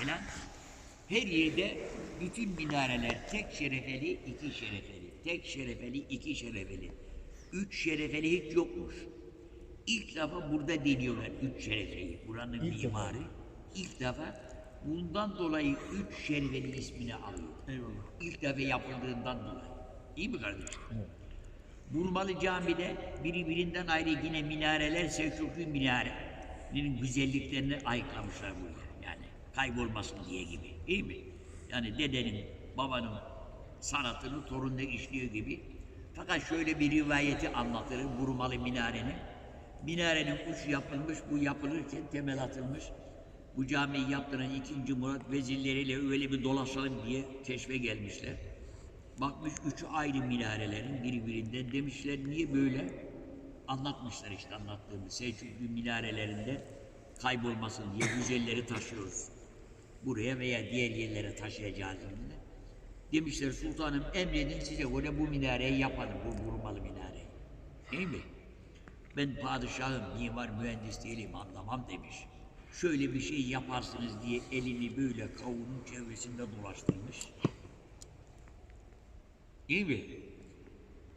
falan. Her yerde bütün minareler tek şerefeli, iki şerefeli. Tek şerefeli, iki şerefeli. Üç şerefeli hiç yokmuş. İlk defa burada deniyorlar üç şerefeyi. Buranın mimarı. İlk defa bundan dolayı üç şerefeli ismini alıyor. Eyvallah. İlk defa yapıldığından dolayı. İyi mi kardeşim? Burmalı Cami'de birbirinden ayrı yine minareler Selçuklu minarenin güzelliklerini ayıklamışlar buraya. Kaybolmasın diye gibi. İyi mi? Yani dedenin, babanın sanatını torunda işliyor gibi. Fakat şöyle bir rivayeti anlatır Burmalı minarenin. Minarenin uçu yapılmış, bu yapılırken temel atılmış. Bu camiyi yaptıran ikinci Murat vezirleriyle öyle bir dolaşalım diye keşfe gelmişler. Bakmış üç ayrı minarelerin birbirinden demişler niye böyle? Anlatmışlar işte anlattığımız Selçuklu minarelerinde kaybolmasın diye güzelleri taşıyoruz. Buraya veya diğer yerlere taşıyacağız dediler. Demişler sultanım emredin size öyle bu minareyi yapalım, bu vurmalı minareyi. Değil mi? Ben padişahım, mimar mühendis değilim anlamam demiş. Şöyle bir şey yaparsınız diye elini böyle kavunun çevresinde dolaştırmış. Değil mi?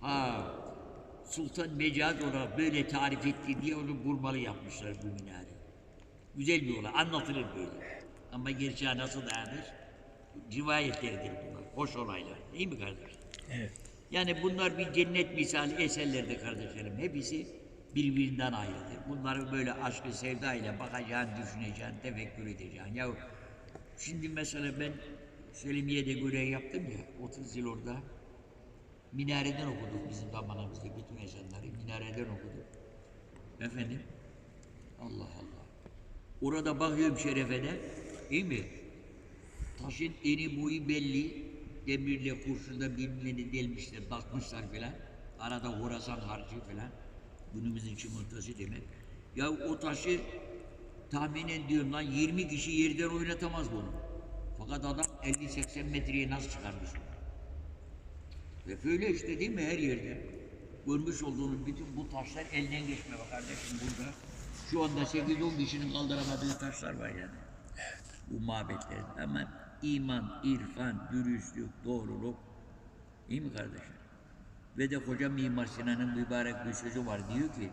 Ha, Sultan Mecaz olarak böyle tarif etti diye onu vurmalı yapmışlar bu minare. Güzel bir olay, anlatılır böyle. Ama gerçeğe nasıl dayanır? Rivayetlerdir bunlar, hoş olaylar. Değil mi kardeşim? Evet. Yani bunlar bir cennet misali eserlerdir kardeşlerim. Hepsi birbirinden ayrıdır. Bunları böyle aşkı sevda ile bakacaksın, düşüneceksin, tefekkür edeceksin. Ya şimdi mesela ben Selimiye'de görev yaptım ya, 30 yıl orada. Minareden okuduk bizim zamanımızda bütün ezanları. Minareden okuduk. Efendim? Allah Allah. Orada bakıyorum şerefene, değil mi? Taşın eni boyu belli. Demirle kurşunla birbirlerini delmişler, takmışlar filan. Arada Horasan harcı filan. Günümüzün çimurtası demek. Ya o taşı tahminen diyorum lan 20 kişi yerden oynatamaz bunu. Fakat adam 50-80 metreye nasıl çıkarmış bunu? Ve böyle işte değil mi her yerde? Görmüş olduğunuz bütün bu taşlar elden geçmiyor bak kardeşim burada. Şu anda 8-10 kişinin kaldıramadığı taşlar var yani. Bu mabetlerin. Ama iman, irfan, dürüstlük, doğruluk. İyi mi kardeşim? Ve de koca Mimar Sinan'ın mübarek bir sözü var. Diyor ki,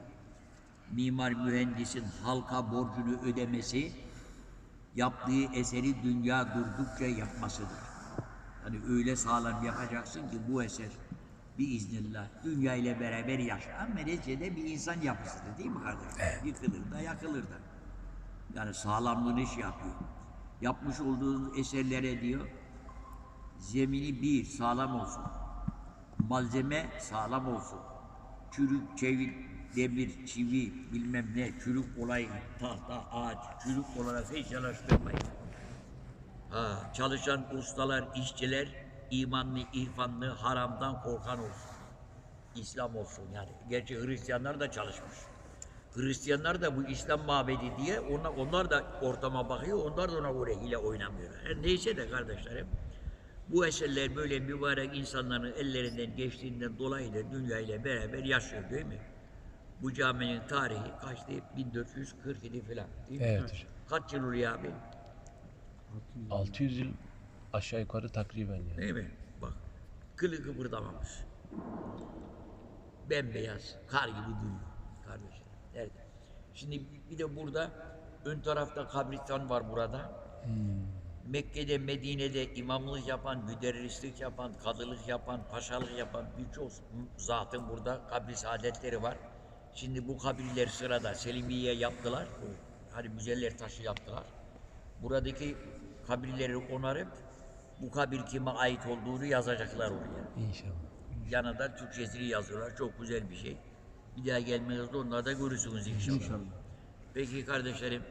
mimar mühendisin halka borcunu ödemesi, yaptığı eseri dünya durdukça yapmasıdır. Hani öyle sağlam yapacaksın ki bu eser biiznillah dünya ile beraber yaşar. Ama neticede bir insan yapısıdır değil mi kardeşim? Yıkılır da yakılır da. Yani sağlamlığını iş yapıyor. Yapmış olduğunuz eserlere diyor, zemini bir sağlam olsun. Malzeme sağlam olsun. Çürük, çevik, demir, çivi, bilmem ne, çürük olay, tahta, ağaç, çürük olarak hiç yanaştırmayın. Ha, çalışan ustalar, işçiler imanlı, irfanlı, haramdan korkan olsun. İslam olsun yani. Gerçi Hristiyanlar da çalışmış. Hristiyanlar da bu İslam mabedi diye onlar, onlar da ortama bakıyor, onlar da ona göre hile oynamıyor. Her neyse de kardeşlerim, bu eserler böyle mübarek insanların ellerinden geçtiğinden dolayı da dünya ile beraber yaşıyor değil mi? Bu caminin tarihi kaçtı? 1447 falan değil mi? Evet. Kaç yıl oluyor abi? 600 yıl aşağı yukarı takriben yani. Değil mi? Bak, kılı kıpırdamamış. Bembeyaz, kar gibi duruyor kardeşim. Nerede? Şimdi bir de burada ön tarafta kabristan var burada. Mekke'de, Medine'de imamlık yapan, müderrislik yapan, kadılık yapan, paşalık yapan birçok zatın burada kabri saadetleri var. Şimdi bu kabirler sırada Selimiye yaptılar. Hani müzeller taşı yaptılar. Buradaki kabirleri onarıp bu kabir kime ait olduğunu yazacaklar oraya. İnşallah. Yanına da Türkçesini yazıyorlar. Çok güzel bir şey. Bir daha gelmenizde onları da görürsünüz inşallah. İnşallah. Peki kardeşlerim,